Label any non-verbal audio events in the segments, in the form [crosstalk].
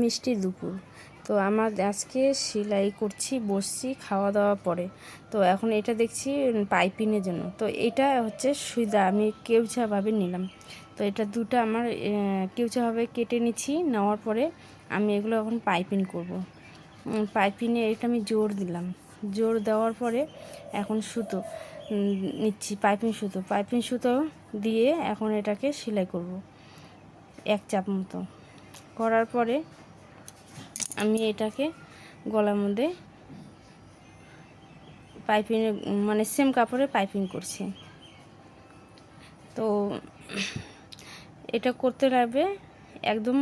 মিষ্টি দুপুর। তো আমার আজকে সেলাই করছি, বসছি, খাওয়া দাওয়া পরে। তো এখন এটা দেখছি পাইপিনের জন্য। তো এটা হচ্ছে সুইদা, আমি কেউছাভাবে নিলাম। তো এটা দুটো আমার কেউছাভাবে কেটে নিচ্ছি, নেওয়ার পরে আমি এগুলো এখন পাইপিং করব। পাইপিনে এটা আমি জোর দিলাম। জোর দেওয়ার পরে এখন সুতো নিচ্ছি পাইপিং সুতো। পাইপিং সুতো দিয়ে এখন এটাকে সেলাই করব, এক চাপ মতো। করার পরে আমি এটাকে গলার মধ্যে পাইপিং মানে সেম কাপড়ে পাইপিং করছি। তো এটা করতে লাগবে একদম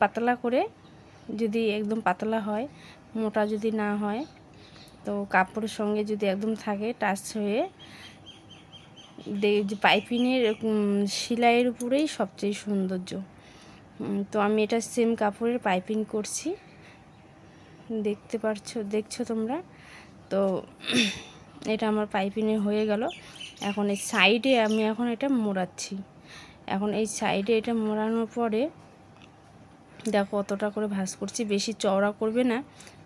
পাতলা করে। যদি একদম পাতলা হয় মোটা যদি না হয় তো কাপড়ের সঙ্গে যদি একদম থাকে টাচ হয়ে উম, সেলাইয়ের উপরেই সবচেয়ে সৌন্দর্য। তো আমি এটা সেম কাপড়ের পাইপিং করছি। দেখতে পারছ, দেখছ তোমরা? তো [clears throat] এটা আমার পাইপিংয়ে হয়ে গেল। এখন এই সাইডে আমি এখন এটা মোড়াচ্ছি। এখন এই সাইডে এটা মোড়ানোর পরে দেখো অতটা করে ভাঁজ করছি, বেশি চওড়া করবে না,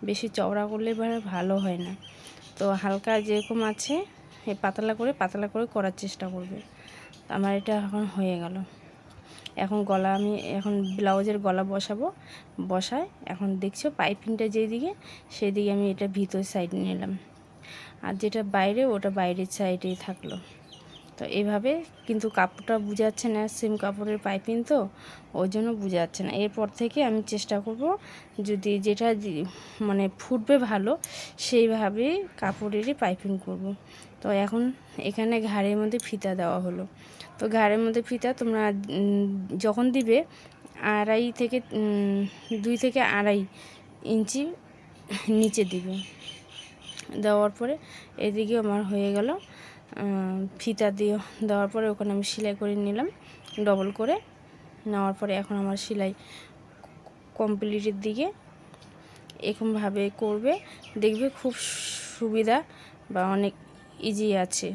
বেশি চওড়া করলে এবার ভালো হয় না। তো হালকা যেরকম আছে পাতলা করে পাতলা করে করার চেষ্টা করবে। আমার এটা এখন হয়ে গেল। এখন গলা আমি এখন ব্লাউজের গলা বসাবো, বসায় এখন দেখছ পাইপিংটা যেদিকে, সেদিকে আমি এটা ভিতর সাইড নিলাম। আর যেটা বাইরে, ওটা বাইরের সাইডেই থাকল। তো এভাবে কিন্তু কাপড়টা বুঝাচ্ছে না সেম কাপড়ের পাইপিং তো ওই জন্য বুঝাচ্ছে না। এরপর থেকে আমি চেষ্টা করব যদি যেটা মানে ফুটবে ভালো, সেইভাবে কাপড়েরই পাইপিং করব। তো এখন এখানে ঘাড়ের মধ্যে ফিতা দেওয়া হলো। তো ঘাড়ের মধ্যে ফিতা তোমরা যখন দিবে আড়াই থেকে দুই থেকে আড়াই ইঞ্চি নিচে দিবে। দেওয়ার পরে এদিকে আমার হয়ে গেল ফিতা দিয়ে দেওয়ার পরে ওখানে আমি সেলাই করে নিলাম, ডবল করে। নেওয়ার পরে এখন আমার সেলাই কমপ্লিটের দিকে এরকমভাবে করবে, দেখবে খুব সুবিধা বা অনেক ইজি আছে।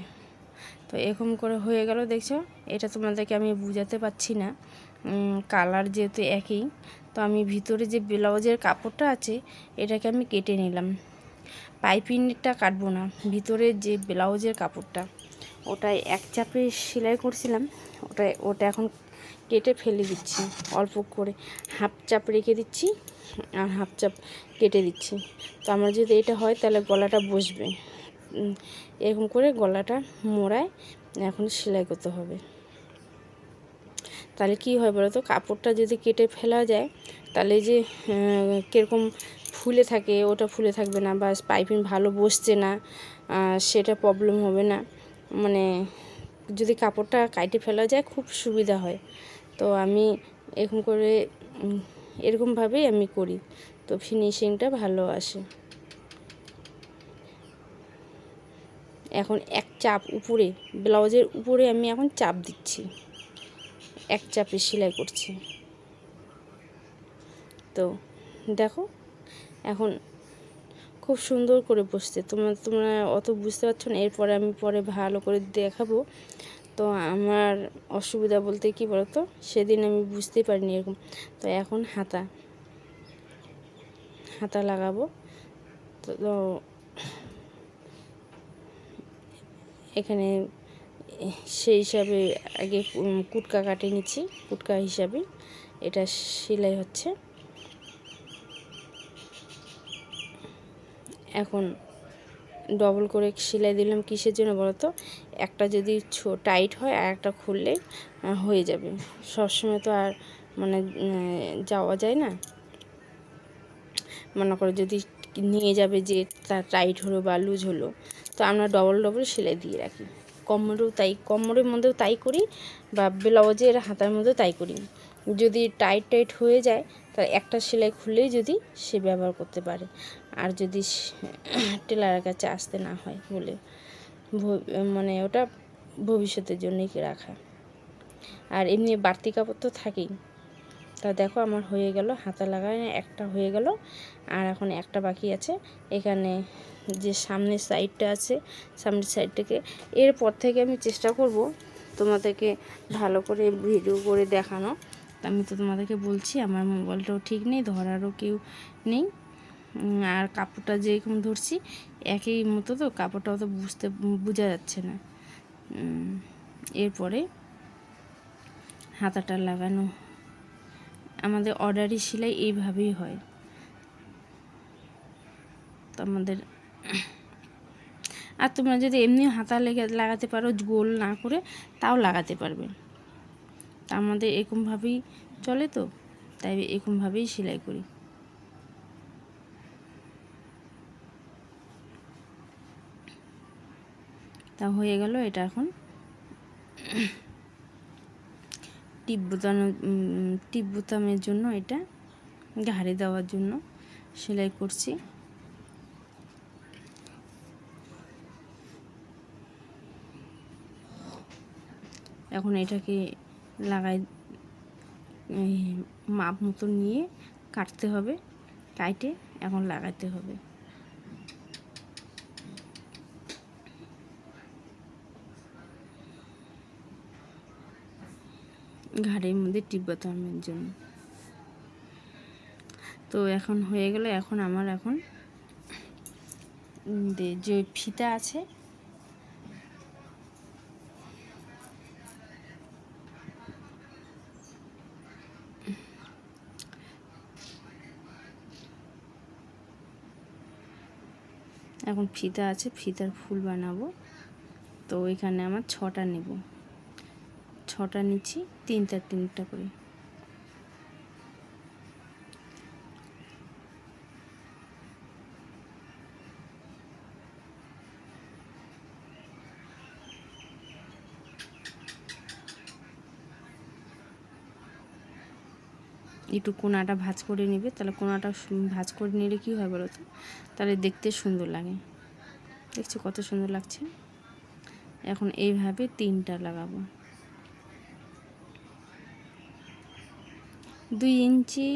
তো এরকম করে হয়ে গেল, দেখছ? এটা তোমাদেরকে আমি বুঝাতে পারছি না। কালার যেহেতু একই, তো আমি ভিতরে যে ব্লাউজের কাপড়টা আছে, এটাকে আমি কেটে নিলাম। পাইপিংটা কাটবো না, ভিতরে যে ব্লাউজের কাপড়টা ওটাই এক চাপে সেলাই করছিলাম ওটা ওটা এখন কেটে ফেলে দিচ্ছি। অল্প করে হাফ চাপ রেখে দিচ্ছি আর হাফ চাপ কেটে দিচ্ছি। তো আমার যদি এটা হয়, তাহলে গলাটা বসবে। এরকম করে গলাটা মোড়ায় এখন সেলাই করতে হবে। তাহলে কি হয় বলো তো কাপড়টা যদি কেটে ফেলা যায়, তাহলে যে কীরকম ফুলে থাকে, ওটা ফুলে থাকবে না বা পাইপিং ভালো বসছে না সেটা প্রবলেম হবে না। মানে যদি কাপড়টা কাটে ফেলা যায়, খুব সুবিধা হয়। তো আমি এরকম করে এরকমভাবেই আমি করি। তো ফিনিশিংটা ভালো আসে। এখন এক চাপ উপরে, ব্লাউজের উপরে আমি এখন চাপ দিচ্ছি। এক চাপে সেলাই করছি। তো দেখো, এখন খুব সুন্দর করে বসছে। তোমরা তোমরা অত বুঝতে পারছ না, এরপরে আমি পরে ভালো করে দেখাবো। তো আমার অসুবিধা বলতে কি বলতো, সেদিন আমি বুঝতে পারিনি এরকম। তো এখন হাতা হাতা লাগাবো। তো তো এখানে সেই হিসাবে আগে কুটকা কাটে নিচ্ছি, কুটকা হিসাবে। এটা সেলাই হচ্ছে। এখন ডবল করে সেলাই দিলাম কিসের জন্য বলো তো একটা যদি টাইট হয় আর একটা খুললে হয়ে যাবে। সবসময় তো আর মানে যাওয়া যায় না। মনে করো যদি নিয়ে যাবে যে তার টাইট হলো বা লুজ হলো, তো আমরা ডবল ডবল সেলাই দিয়ে রাখি। কোমরেও তাই, কোমরের মধ্যেও তাই করি বা ব্লাউজের হাতার মধ্যেও তাই করি। যদি টাইট টাইট হয়ে যায়, তাহলে একটা সেলাই খুললেই যদি সে ব্যবহার করতে পারে। আর যদি টেলারের কাছে আসতে না হয় বলে মানে ওটা ভবিষ্যতের জন্যই রাখা। আর এমনি বাড়তি কাপড় তো থাকেই। তা দেখো, আমার হয়ে গেল, হাতা লাগায় একটা হয়ে গেল, আর এখন একটা বাকি আছে। এখানে যে সামনের সাইডটা আছে, সামনের সাইডটাকে এরপর থেকে আমি চেষ্টা করব তোমাদেরকে ভালো করে ভিডিও করে দেখানো। তা আমি তো তোমাদেরকে বলছি, আমার মোবাইলটাও ঠিক নেই, ধরারও কেউ নেই। আর কাপড়টা যেরকম ধরছি, একই মতো তো কাপড়টা অত বুঝতে, বোঝা যাচ্ছে না। এরপরে হাতাটা লাগানো আমাদের অর্ডারি সেলাই এইভাবেই হয়। তো আমাদের আর তোমরা যদি এমনি হাতা লেগে লাগাতে পারো, গোল না করে তাও লাগাতে পারবে। তা আমাদের এরকমভাবেই চলে তো, তাই এরকমভাবেই সেলাই করি। তা হয়ে গেল, এটা এখন। টিপ বোতানো জন্য এটা ঘাড়ে দেওয়ার জন্য সেলাই করছি। এখন এটাকে লাগাই মাপ মতো নিয়ে কাটতে হবে, কাইটে এখন লাগাতে হবে। ঘাড়ের মধ্যে টিপ বাতানোর জন্য। তো এখন হয়ে গেল, এখন আমার এখন যে ফিতা আছে, এখন ফিতা আছে, ফিতার ফুল বানাবো। তো ওইখানে আমার ছটা নেব। ছটা নিচ্ছি, তিনটা তিনটা করে। একটু কোনাটা ভাজ করে নেবে, তাহলে কোনাটা ভাজ করে নিলে কী হয় বলো তো তাহলে দেখতে সুন্দর লাগে। দেখছ কত সুন্দর লাগছে? এখন এইভাবে তিনটা লাগাবো। দুই ইঞ্চি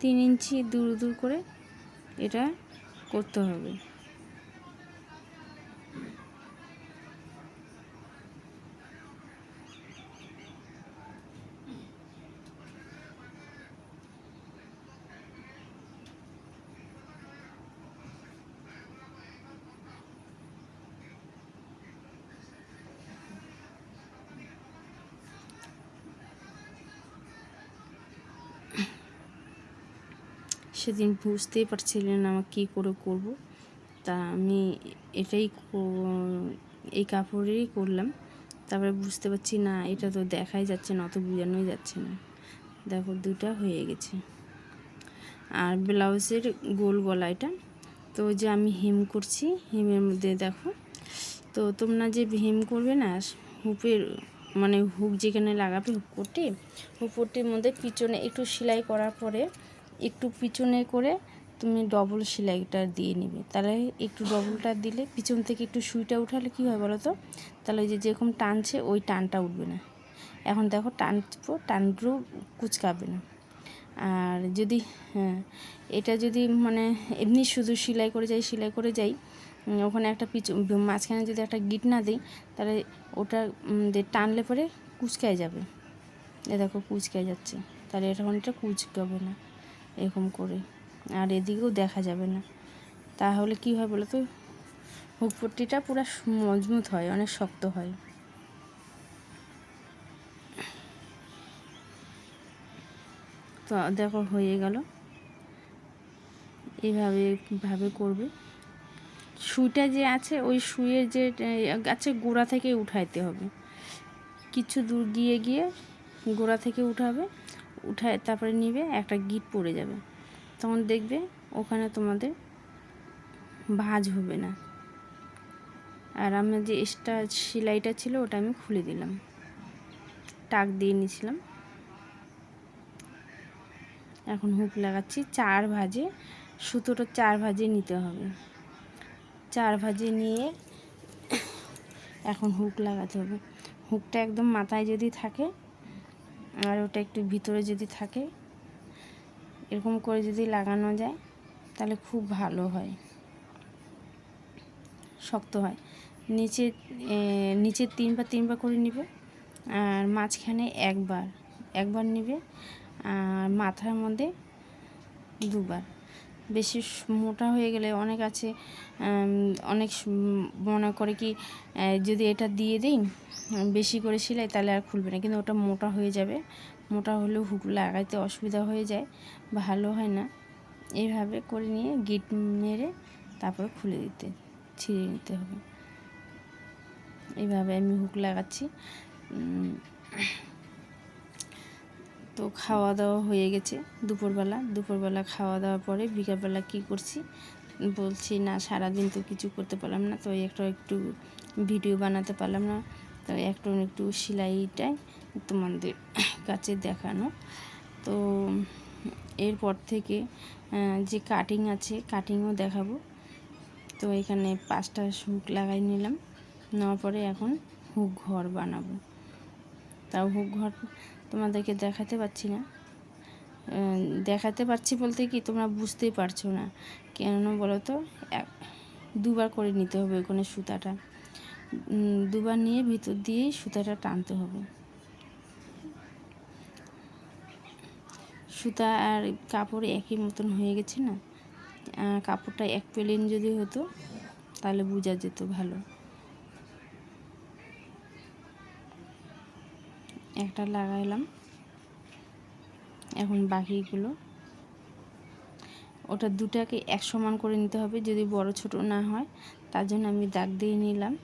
তিন ইঞ্চি দূর দূর করে এটা করতে হবে। সেদিন বুঝতেই পারছিলেন আমার কী করে করব। তা আমি এটাই এই কাপড়েরই করলাম। তারপরে বুঝতে পারছি, না, এটা তো দেখাই যাচ্ছে না, অত বোঝানোই যাচ্ছে না। দেখো দুটা হয়ে গেছে। আর ব্লাউজের গোল গলা এটা তো যে আমি হেম করছি, হেমের মধ্যে দেখো। তো তোমরা যে হেম করবে না, হুপের মানে হুক যেখানে লাগাবে হুক করতে হুপটির মধ্যে পিছনে একটু সেলাই করার পরে একটু পিছনে করে তুমি ডবল সেলাইটা দিয়ে নেবে। তাহলে একটু ডবলটা দিলে পিছন থেকে একটু সুইটা উঠালে কী হয় বলো তো তাহলে যে যেরকম টানছে ওই টানটা উঠবে না। এখন দেখো টানবো টানগুলো কুচকাবে না। আর যদি হ্যাঁ এটা যদি মানে এমনি শুধু সেলাই করে যাই, সেলাই করে যাই ওখানে একটা পিছু, মাঝখানে যদি একটা গিট না দিই, তাহলে ওটা টানলে পরে কুচকায় যাবে। এ দেখো কুচকায় যাচ্ছে। তাহলে এটা এটা কুচকাবে না। এরকম করে। আর এদিকেও দেখা যাবে না। তাহলে কি হয় বলো তো হুকপট্টিটা পুরো মজবুত হয়, অনেক শক্ত হয়। তো দেখো, হয়ে গেল। এইভাবে ভাবে করবে। সুইটা যে আছে, ওই সুইয়ের যে আছে গোড়া থেকে উঠাইতে হবে। কিছু দূর গিয়ে গিয়ে গোড়া থেকে উঠাবে। উঠায়, তারপরে নিবে, একটা গিট পড়ে যাবে। তখন দেখবে ওখানে তোমাদের ভাজ হবে না। আর আমার যে এক্সট্রা সেলাইটা ছিল ওটা আমি খুলে দিলাম। টাক দিয়ে নিয়েছিলাম। এখন হুক লাগাচ্ছি। চার ভাজে, সুতোটা চার ভাজে নিতে হবে। চার ভাজে নিয়ে এখন হুক লাগাতে হবে। হুকটা একদম মাথায় যদি থাকে আর ওটা একটু ভিতরে যদি থাকে, এরকম করে যদি লাগানো যায়, তাহলে খুব ভালো হয়। শক্ত হয়। নিচে নিচে তিনবার তিনবার করে নিবে আর মাঝখানে একবার একবার নিবে আর মাথার মধ্যে দুবার। বেশি মোটা হয়ে গেলে অনেক আছে অনেক মনে করে কি যদি এটা দিয়ে দিই বেশি করে সেলাই তাহলে আর খুলবে না। কিন্তু ওটা মোটা হয়ে যাবে। মোটা হলেও হুক লাগাইতে অসুবিধা হয়ে যায়, ভালো হয় না। এইভাবে করে নিয়ে গিট মেরে তারপর খুলে দিতে, ছিঁড়ে নিতে হবে। এইভাবে আমি হুক লাগাচ্ছি তো খাওয়া দাওয়া হয়ে গেছে। দুপুরবেলা দুপুরবেলা খাওয়া দাওয়ার পরে বিকালবেলা কী করছি? বলছি, না, সারাদিন তো কিছু করতে পারলাম না। তো একটা, একটু ভিডিও বানাতে পারলাম না। তো একটু একটু সেলাইটাই তোমাদের কাছে দেখানো। তো এরপর থেকে যে কাটিং আছে কাটিংও দেখাবো। তো এখানে পাঁচটা হুক লাগাই নিলাম। নেওয়ার পরে এখন হুক ঘর বানাবো। তাও হুক ঘর তোমাদেরকে দেখাতে পারছি না। দেখাতে পারছি বলতে কি তোমরা বুঝতেই পারছ না। কেন বলো তো দুবার করে নিতে হবে ওখানে সুতাটা। দুবার নিয়ে ভিতর দিয়েই সুতাটা টানতে হবে। সুতা আর কাপড় একই মতন হয়ে গেছে না? কাপড়টা এক প্লেন যদি হতো, তাহলে বোঝা যেত ভালো। একটা লাগাইলাম। এখন বাকিগুলো। ওটা দুটাকে এক সমান করে নিতে হবে, যদি বড় ছোট না হয়। তার জন্য আমি দাগ দিয়ে নিলাম।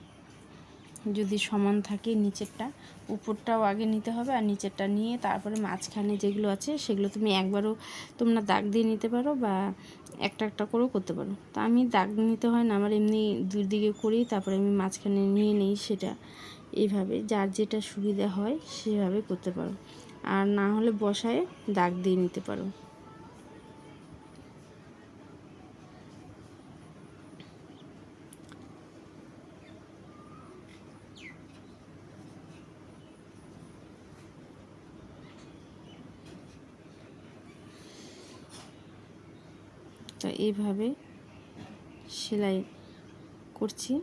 যদি সমান থাকে নিচেরটা, উপরটাও আগে নিতে হবে আর নিচেরটা নিয়ে তারপরে মাঝখানে যেগুলো আছে সেগুলো তুমি একবারও তোমরা দাগ দিয়ে নিতে পারো বা একটা একটা করেও করতে পারো। তো আমি দাগ নিতে হয় না, আমার এমনি দুই দিকে করেই তারপরে আমি মাঝখানে নিয়ে নিই সেটা। এইভাবে যার যেটা সুবিধা হয় সেভাবে করতে পারো। আর না হলে বসায় দাগ দিয়ে নিতে পারো। তো এইভাবে সেলাই করছি।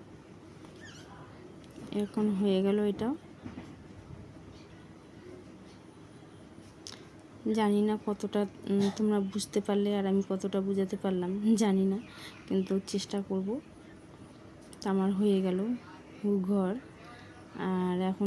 এখন হয়ে গেল এটা। জানি না কতটা তোমরা বুঝতে পারলে আর আমি কতটা বুঝাতে পারলাম, জানি না, কিন্তু চেষ্টা করব। তো আমার হয়ে গেল ঘর। আর এখন